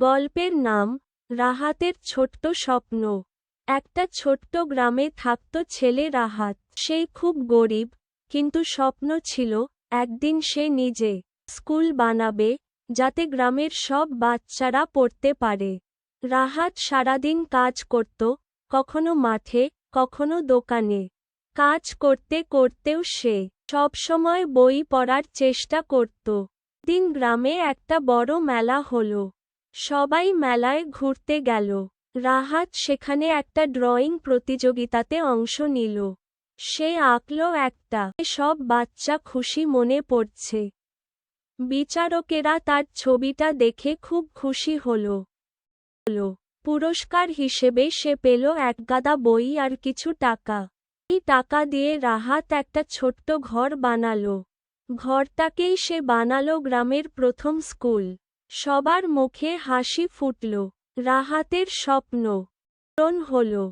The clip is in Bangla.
গল্পের নাম, রাহাতের ছোট্ট স্বপ্ন। একটা ছোট্ট গ্রামে থাকত ছেলে রাহাত। সেই খুব গরিব, কিন্তু স্বপ্ন ছিল, একদিন সে নিজে স্কুল বানাবে, যাতে গ্রামের সব বাচ্চারা পড়তে পারে। রাহাত সারাদিন কাজ করত, কখনো মাঠে, কখনো দোকানে। কাজ করতে করতেও সে সবসময় বই পড়ার চেষ্টা করত। দিন গ্রামে একটা বড় মেলা হলো। সবাই মেলায় ঘুরতে গেল। রাহাত সেখানে একটা ড্রয়িং প্রতিযোগিতাতে অংশ নিল। সে আঁকল একটা। সব বাচ্চা খুশি মনে পড়ছে। বিচারকেরা তার ছবিটা দেখে খুব খুশি হলো। পুরস্কার হিসেবে সে পেল একগাদা বই আর কিছু টাকা। এই টাকা দিয়ে রাহাত একটা ছোট্ট ঘর বানালো। ঘরটাকেই সে বানালো গ্রামের প্রথম স্কুল। সবার মুখে হাসি ফুটল রাহাতের স্বপ্ন পূরণ হলো।